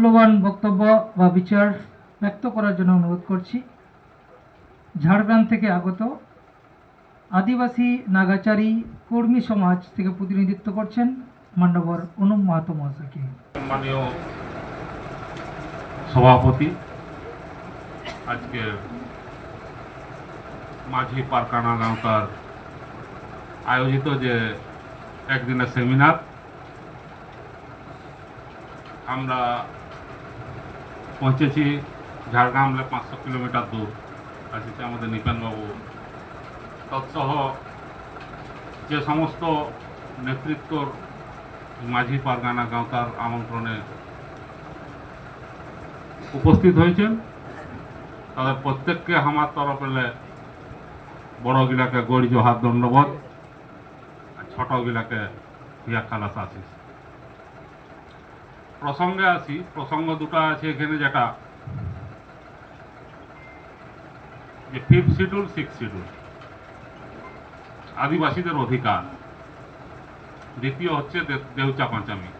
মূল্যবান বক্তব্য বা বিচার ব্যক্ত করার জন্য অনুরোধ করছি। ঝাড়গ্রাম থেকে আগত আদিবাসী নাগাচারী কর্মী সমাজ থেকে প্রতিনিধিত্ব করছেন মান্যবর অনুপ মাহাতো মহাশয়কে। সভাপতি, আজকে মাঝি পারকানা গাঁওতার আয়োজিত যে একদিনের সেমিনার, আমরা পৌঁছেছি ঝাড়গ্রামে পাঁচশো কিলোমিটার দূর। আসছে আমাদের নিপেনবাবু তৎসহ যে সমস্ত নেতৃত্বর মাঝি পারগানা গাঁওতার আমন্ত্রণে উপস্থিত হয়েছেন, তাদের প্রত্যেককে আমার তরফে বড় গিলাকে গড়ি জোহার দণ্ডবোধ আর ছোট গিলাকে হিয়া খালাস আসিস প্রসঙ্গে আসি প্রসঙ্গ দুটো আছে এখানে যেটা। যে ফিফথ শিডিউল সিক্স শিডিউল আদিবাসীদের অধিকার। দ্বিতীয় হচ্ছে দেউচা পাঁচামি।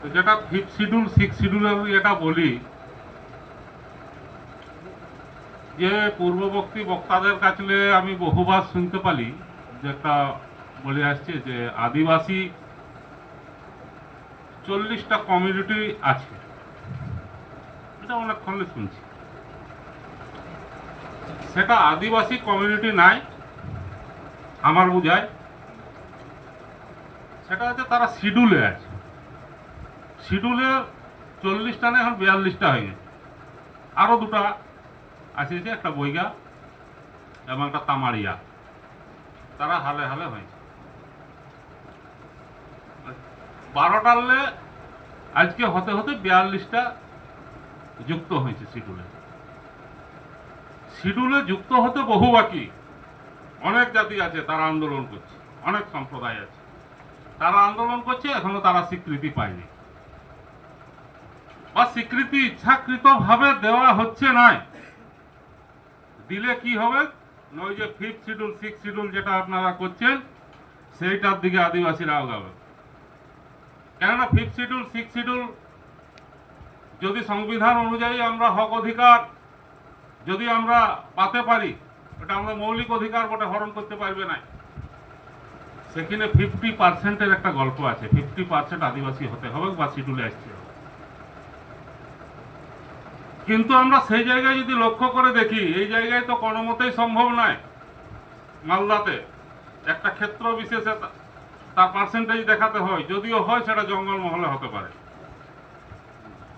তো যেটা ফিফথ শিডিউল সিক্স শিডিউলের এটা বলি, যে পূর্ববর্তী বক্তাদের কাছে আমি বহুবার শুনতে পারি যেটা বলে আসছে যে আদিবাসী চল্লিশটা কমিউনিটি আছে। এটা অনেকক্ষণ শুনছি। সেটা আদিবাসী কমিউনিটি নাই, আমার বোঝায়। সেটা হচ্ছে তারা শিডিউলে আছে। শিডিউলে চল্লিশটা না, এখন বিয়াল্লিশটা হয়ে গেছে। আরও দুটা আছে যে, একটা বইগা এবং একটা তামারিয়া। তারা হালে হালে হয়েছে। বারোটালে আজকে হতে হতে বিয়াল্লিশটা যুক্ত হয়েছে শিডিউলে। শিডিউলে যুক্ত হতে বহু বাকি। অনেক জাতি আছে, তারা আন্দোলন করছে, অনেক সম্প্রদায় আছে। তারা আন্দোলন করছে, এখনও তারা স্বীকৃতি পায়নি। বা স্বীকৃতি ইচ্ছাকৃত ভাবে দেওয়া হচ্ছে নয় দিলে কি হবে? না ওই যে ফিফথ শিডিউল সিক্স শিডিউল যেটা আপনারা করছেন, সেইটার দিকে আদিবাসীরা আগাবে। কেননা ফিফথ শিডিউল সিক্স শিডিউল যদি সংবিধান অনুযায়ী আমরা হক অধিকার যদি আমরা পাতে পারি, এটা আমরা মৌলিক অধিকার বটে, হরণ করতে পারবে না সেখানে ফিফটি পার্সেন্টের একটা গল্প আছে ফিফটি পার্সেন্ট আদিবাসী হতে হবে বা শিডিউলে আসতে হবে। কিন্তু আমরা সেই জায়গায় যদি লক্ষ্য করে দেখি, এই জায়গায় তো কোনো মতেই সম্ভব নয় মালদাতে একটা ক্ষেত্র বিশেষে তার পার্সেন্টেজ দেখাতে হয়। যদিও হয়, সেটা জঙ্গল মহলে হতে পারে।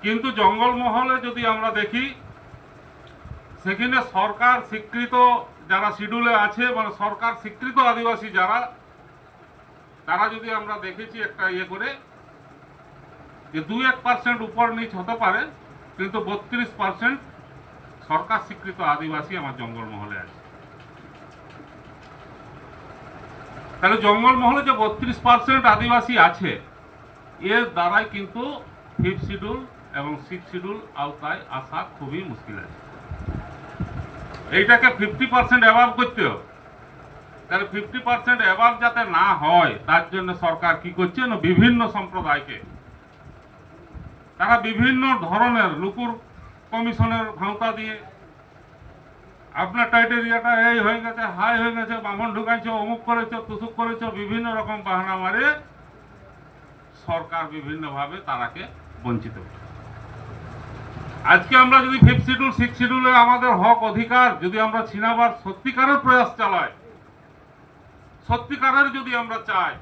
কিন্তু জঙ্গল মহলে যদি আমরা দেখি, সেখানে সরকার স্বীকৃত যারা শিডিউলে আছে মানে সরকার স্বীকৃত আদিবাসী যারা, তারা যদি আমরা দেখেছি একটা ইয়ে করে, যে দুই এক পার্সেন্ট উপর নিচ হতে পারে, কিন্তু বত্রিশ পার্সেন্ট সরকার স্বীকৃত আদিবাসী আমার জঙ্গলমহলে আছে। তাহলে জঙ্গলমহলে যে বত্রিশ পার্সেন্ট আদিবাসী আছে, এর দ্বারাই কিন্তু ফিফথ শিডিউল এবং সিক্স শিডিউল আওতায় আসা খুবই মুশকিল আছে। এইটাকে ফিফটি পার্সেন্ট অ্যাভাব করতে হবে। তাহলে ফিফটি পার্সেন্ট অ্যাভাব যাতে না হয়, তার জন্য সরকার কি করছে না, বিভিন্ন সম্প্রদায়কে, তারা বিভিন্ন ধরনের লুকুর কমিশনের ভাঁওতা দিয়ে আপনার টাইটেরিয়াটা এই হয়ে গেছে, হাই হয়ে গেছে, বামন ঢুকাইছো, অমুক করেছ, তুসুক করেছ, বিভিন্ন রকম বাহানা মারে সরকার বিভিন্নভাবে তারাকে বঞ্চিত করে। আজকে আমরা যদি ফিফথ শিডিউল সিক্স শিডিউলে আমাদের হক অধিকার যদি আমরা ছিনাবার সত্যিকারের প্রয়াস চালাই, সত্যিকারের যদি আমরা চাই,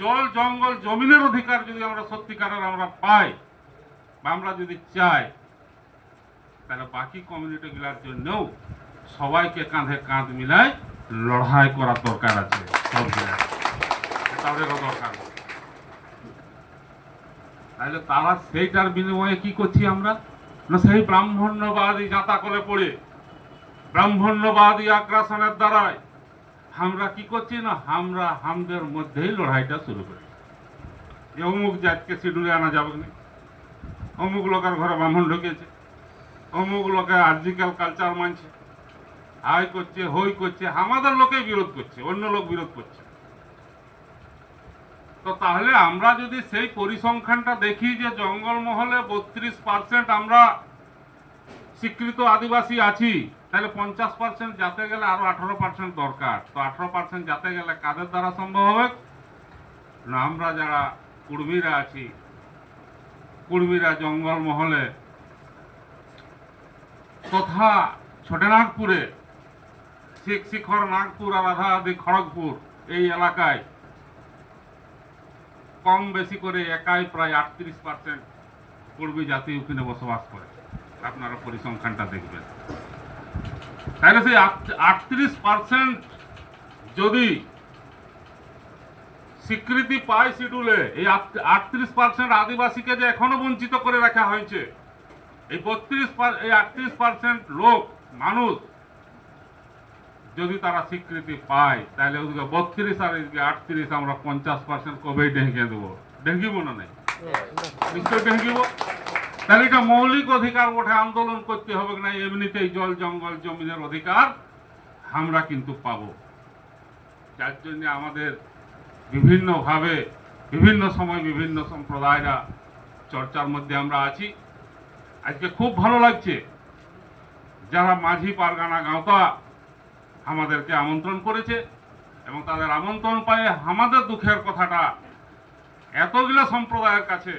জল, জঙ্গল, জমিনের অধিকার যদি আমরা সত্যিকারের আমরা পাই, বা আমরা যদি চাই, তাহলে বাকি কমিউনিটিগুলোর জন্যও সবাইকে কাঁধে কাঁধ মিলাই লড়াই করার দরকার আছে। সব তাদেরও দরকার। তাহলে তারা সেইটার বিনিময়ে কি করছি আমরা? না সেই ব্রাহ্মণ্যবাদী জাতা করে পড়ে, ব্রাহ্মণ্যবাদী আগ্রাসনের দ্বারায় আমরা কি করছি না, আমরা হামদের মধ্যেই লড়াইটা শুরু করি যে অমুক জাতকে শিডিউলে আনা যাবে না। অমুক লোকের ঘরে ব্রাহ্মণ ঢুকেছে। অমুক লোকে আর্জিক্যাল কালচার মানছে। হাই করছে, হই করছে, আমাদের লোকেই বিরোধ করছে, অন্য লোক বিরোধ করছে। তো তাহলে আমরা যদি সেই পরিসংখ্যানটা দেখি যে জঙ্গলমহলে বত্রিশ পার্সেন্ট আমরা স্বীকৃত আদিবাসী আছি, তাহলে পঞ্চাশ পার্সেন্ট যাতে গেলে আরও আঠারো পার্সেন্ট দরকার। তো আঠারো পার্সেন্ট যাতে গেলে কাদের দ্বারা সম্ভব হবে? না, আমরা যারা কুর্মীরা আছি, কুর্মীরা জঙ্গলমহলে, তথা ছোটনাগপুরে শিখ শিখর, নাগপুর আর আধা আধি খড়গপুর এই এলাকায় কম বেশি করে একাই প্রায় আটত্রিশ পার্সেন্ট কুর্মী জাতি ওখানে বসবাস করে। আপনারা পরিসংখ্যানটা দেখবেন। তাহলে সেই আটত্রিশ পার্সেন্ট যদি স্বীকৃতি পায় শিডিউলে, এই আটত্রিশ পার্সেন্ট আদিবাসীকে যে এখনও বঞ্চিত করে রাখা হয়েছে, এই বত্রিশ এই আটত্রিশ পার্সেন্ট লোক, মানুষ যদি তারা স্বীকৃতি পায়, তাহলে ওদিকে বত্রিশ আর এদিকে আটত্রিশ আমরা পঞ্চাশ পার্সেন্ট কবেই ডেঙ্গে দেবো? ডেঙ্গিব না নাই? নিশ্চয় ডেঙ্গিব তাহলে এটা মৌলিক অধিকার ওঠে আন্দোলন করতে হবে না? এমনিতেই জল জঙ্গল জমিনের অধিকার আমরা কিন্তু পাব। যার জন্য আমাদের বিভিন্নভাবে, বিভিন্ন সময় বিভিন্ন সম্প্রদায়রা চর্চার মধ্যে আমরা আছি। আজকে খুব ভালো লাগছে। যারা মাঝি, পারগানা, গাঁওতা আমাদেরকে আমন্ত্রণ করেছে এবং তাদের আমন্ত্রণ পায়ে আমাদের দুঃখের কথাটা এতগুলো সম্প্রদায়ের কাছে,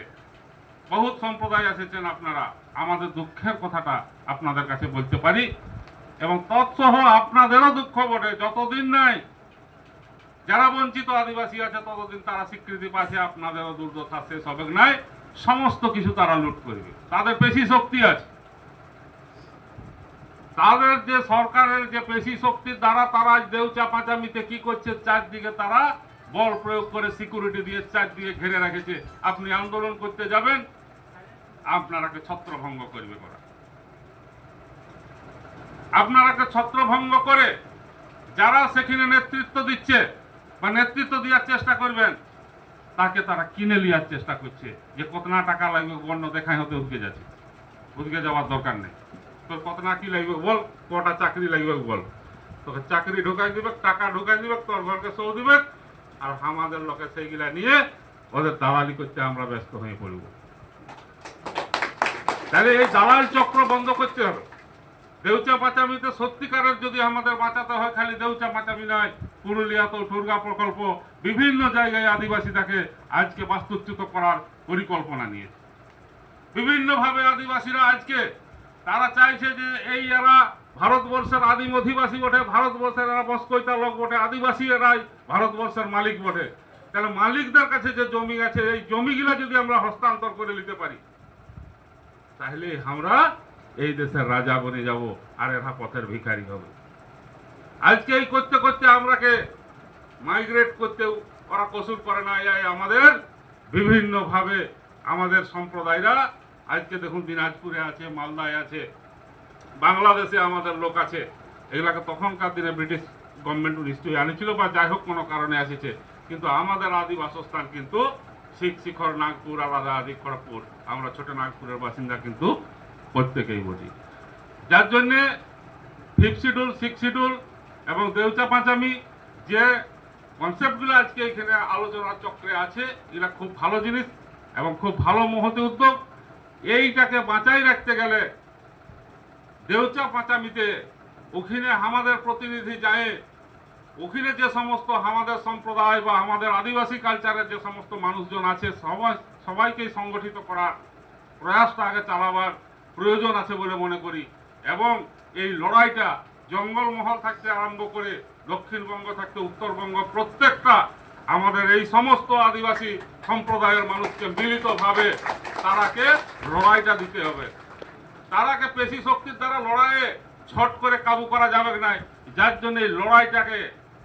বহুত সম্প্রদায় এসেছেন আপনারা, আমাদের দুঃখের কথাটা আপনাদের কাছে বলতে পারি এবং তৎসহ আপনাদেরও দুঃখ বটে, যতদিন নাই, যারা বঞ্চিত আদিবাসী আছে ততদিন তারা স্বীকৃতি পাচ্ছে আপনাদেরও দুর্দশা শেষ হবে নাই, সমস্ত কিছু তারা লুট করবে। তাদের বেশি শক্তি আছে। তাদের যে সরকারের যে পেশি শক্তির দ্বারা তারা দেউচা পাঁচামিতে কি করছে, চারদিকে তারা বল প্রয়োগ করে সিকিউরিটি দিয়ে চারদিকে ঘিরে রেখেছে। আপনি আন্দোলন করতে যাবেন, আপনারাকে ছত্রভঙ্গ করবে করা আপনারাকে ছত্রভঙ্গ করে যারা সেখানে নেতৃত্ব দিচ্ছে বা নেতৃত্ব দেওয়ার চেষ্টা করবেন, তাকে তারা কিনে নেওয়ার চেষ্টা করছে। যে কত না টাকা লাগবে বর্ণ দেখায় হতে উঠকে যাচ্ছে উঠকে যাওয়ার দরকার নেই। তোর কত না কি লাগবে বল, কটা চাকরি লাগবে বল। তোকে চাকরি ঢুকাই দিবে, টাকা ঢুকাই দিবে, তোর ঘরকে সৌ দিবে, আর আমাদের লোকে সেইগুলা নিয়ে ওদের দালালি করতে আমরা ব্যস্ত হয়ে পড়ব। তাহলে এই দালাল চক্র বন্ধ করতে হবে। দেউচা পাচামিতে সত্যিকারের যদি আমাদের বাঁচাতে হয়, খালি দেউচা পাচামি নয়, পুরুলিয়া তো দুর্গা প্রকল্প বিভিন্ন জায়গায় আদিবাসী আদিবাসীটাকে আজকে বাস্তুচ্যুত করার পরিকল্পনা নিয়েছে। বিভিন্নভাবে আদিবাসীরা আজকে তারা চাইছে যে এই এরা ভারতবর্ষের আদিম অধিবাসী বটে, ভারতবর্ষের এরা বসকৈতা লোক বটে, আদিবাসী এরাই ভারতবর্ষের মালিক বটে। তাহলে মালিকদের কাছে যে জমি আছে, এই জমিগুলা যদি আমরা হস্তান্তর করে নিতে পারি, তাহলে আমরা এই দেশের রাজা বনে যাব আর এরা পথের ভিখারি হবে। আজকে এই করতে করতে আমরাকে মাইগ্রেট করতে ওরা কসুর করে না আমাদের বিভিন্নভাবে আমাদের সম্প্রদায়রা আজকে দেখুন দিনাজপুরে আছে, মালদায় আছে, বাংলাদেশে আমাদের লোক আছে। এগুলাকে তখনকার দিনে ব্রিটিশ গভর্নমেন্ট নিশ্চয়ই আনেছিল বা যাই হোক কোনো কারণে এসেছে। কিন্তু আমাদের আদি বাসস্থান কিন্তু শিখ শিখর, নাগপুর, আলাদা আদি খড়গপুর। আমরা ছোট নাগপুরের বাসিন্দা কিন্তু প্রত্যেকেই বুঝি। যার জন্যে ফিফথ শিডিউল সিক্স শিডিউল এবং দেউচা পাঁচামি যে কনসেপ্টগুলো আজকে এখানে আলোচনার চক্রে আছে এগুলা খুব ভালো জিনিস এবং খুব ভালো মহতি উদ্যোগ। এইটাকে বাঁচাই রাখতে গেলে দেউচা পাঁচামিতে ওখানে আমাদের প্রতিনিধি যায়। ওখানে যে সমস্ত আমাদের সম্প্রদায় বা আমাদের আদিবাসী কালচারের যে সমস্ত মানুষজন আছে, সবাই সবাইকেই সংগঠিত করার প্রয়াসটা আগে চালাবার প্রয়োজন আছে বলে মনে করি। এবং এই লড়াইটা জঙ্গলমহল থাকতে আরম্ভ করে দক্ষিণবঙ্গ থাকতে উত্তরবঙ্গ, প্রত্যেকটা আমাদের এই সমস্ত আদিবাসী সম্প্রদায়ের মানুষকে মিলিতভাবে তারাকে লড়াইটা দিতে হবে। তারাকে পেশি শক্তির দ্বারা লড়াইয়ে ছট করে কাবু করা যাবে না যার জন্য এই লড়াইটাকে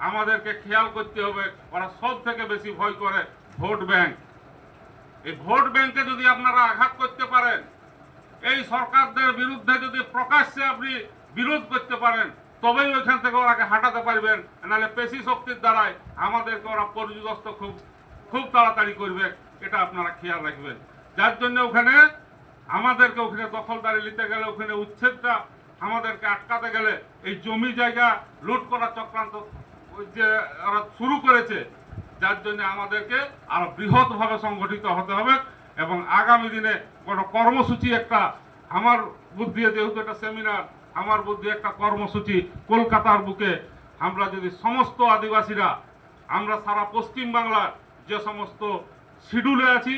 আমাদেরকে খেয়াল করতে হবে। ওরা সব থেকে বেশি ভয় করে ভোট ব্যাংক। এই ভোট ব্যাংকে যদি আপনারা আঘাত করতে পারেন, এই সরকারদের বিরুদ্ধে যদি প্রকাশ্যে আপনি বিরোধ করতে পারেন, তবেই ওইখান থেকে ওরাকে হাঁটাতে পারবেন। নাহলে পেশি শক্তির দ্বারাই আমাদেরকে ওরা পর্যদস্ত খুব খুব তাড়াতাড়ি করবে, এটা আপনারা খেয়াল রাখবেন। যার জন্য ওখানে আমাদেরকে ওখানে দখলদারি নিতে গেলে, ওখানে উচ্ছেদটা আমাদেরকে আটকাতে গেলে এই জমি জায়গা লুট করার চক্রান্ত যে ওরা শুরু করেছে, যার জন্য আমাদেরকে আরও বৃহৎভাবে সংগঠিত হতে হবে এবং আগামী দিনে কোনো কর্মসূচি একটা, আমার বুদ্ধি যেহেতু একটা সেমিনার আমার বুদ্ধি একটা কর্মসূচি কলকাতার বুকে। আমরা যদি সমস্ত আদিবাসীরা, আমরা সারা পশ্চিম বাংলার যে সমস্ত শিডিউলে আছি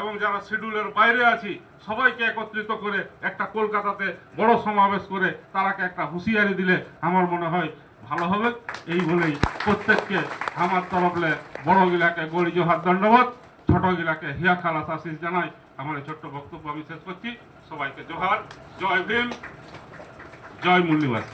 এবং যারা শিডিউলের বাইরে আছি, সবাইকে একত্রিত করে একটা কলকাতাতে বড় সমাবেশ করে তারাকে একটা হুঁশিয়ারি দিলে আমার মনে হয় ভালো হবে। এই বলেই প্রত্যেককে আমার তরফলে বড় গিলাকে গড়ি জোহার দণ্ডবোধ, ছোট গিলাকে হিয়া খালাস আশিস জানাই। আমার এই ছোট্ট বক্তব্য আমি শেষ করছি। সবাইকে জোহার, জয় ভীম, জয় মুন্নিবাস।